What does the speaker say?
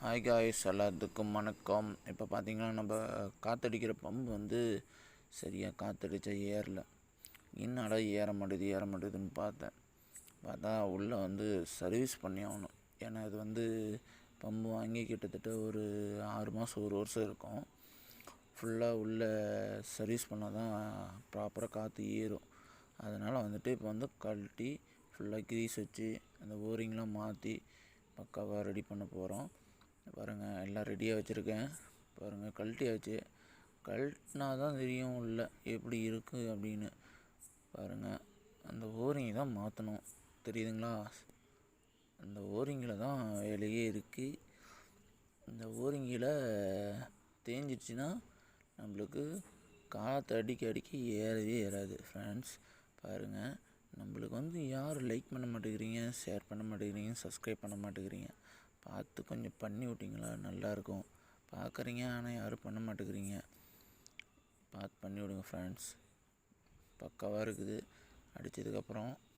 Hi guys எல்லாத்துக்கும் வணக்கம். இப்போ பார்த்தீங்கன்னா நம்ம காற்றடிக்கிற பம்பு வந்து சரியாக காற்றடிச்சா ஏறல. என்னடா ஏற மாட்டேது ஏற மாட்டேதுன்னு பார்த்தேன். பார்த்தா உள்ளே வந்து சர்வீஸ் பண்ணி ஆகணும். ஏன்னா இது வந்து பம்பு வாங்கி கிட்டத்தட்ட ஒரு ஆறு மாதம் ஒரு வருஷம் இருக்கும். ஃபுல்லாக உள்ளே சர்வீஸ் பண்ணால் தான் ப்ராப்பராக காற்று ஏறும். அதனால் வந்துட்டு இப்போ வந்து கழட்டி ஃபுல்லாக கிரீஸ் வச்சு அந்த ஓரிங்லாம் மாற்றி பக்காவாக ரெடி பண்ண போகிறோம் பாருங்கள் எல்லாம் ரெடியாக வச்சுருக்கேன். பாருங்கள் கழட்டியாச்சு. கழட்டினா தான் தெரியும் உள்ள எப்படி இருக்குது அப்படின்னு. பாருங்கள் அந்த ஓரிங்கை தான் மாற்றணும் தெரியுதுங்களா? அந்த ஓரிங்கில் தான் வேலையே இருக்குது இந்த ஓரிங்கில் தேஞ்சிடுச்சுன்னா நம்மளுக்கு காற்று அடிக்க அடிக்க ஏறவே ஏறாது ஃப்ரெண்ட்ஸ் பாருங்கள் நம்மளுக்கு வந்து யார் லைக் பண்ண மாட்டேங்கிறீங்க ஷேர் பண்ண மாட்டேங்கிறீங்க சப்ஸ்கிரைப் பண்ண மாட்டேங்கிறீங்க. பார்த்து கொஞ்சம் பண்ணி விட்டிங்களா? நல்லாயிருக்கும். பார்க்குறீங்க ஆனால் யாரும் பண்ண மாட்டேங்கிறீங்க. பார்த்து பண்ணி விடுங்க ஃப்ரெண்ட்ஸ் பக்காவாக இருக்குது. அடித்ததுக்கப்புறம்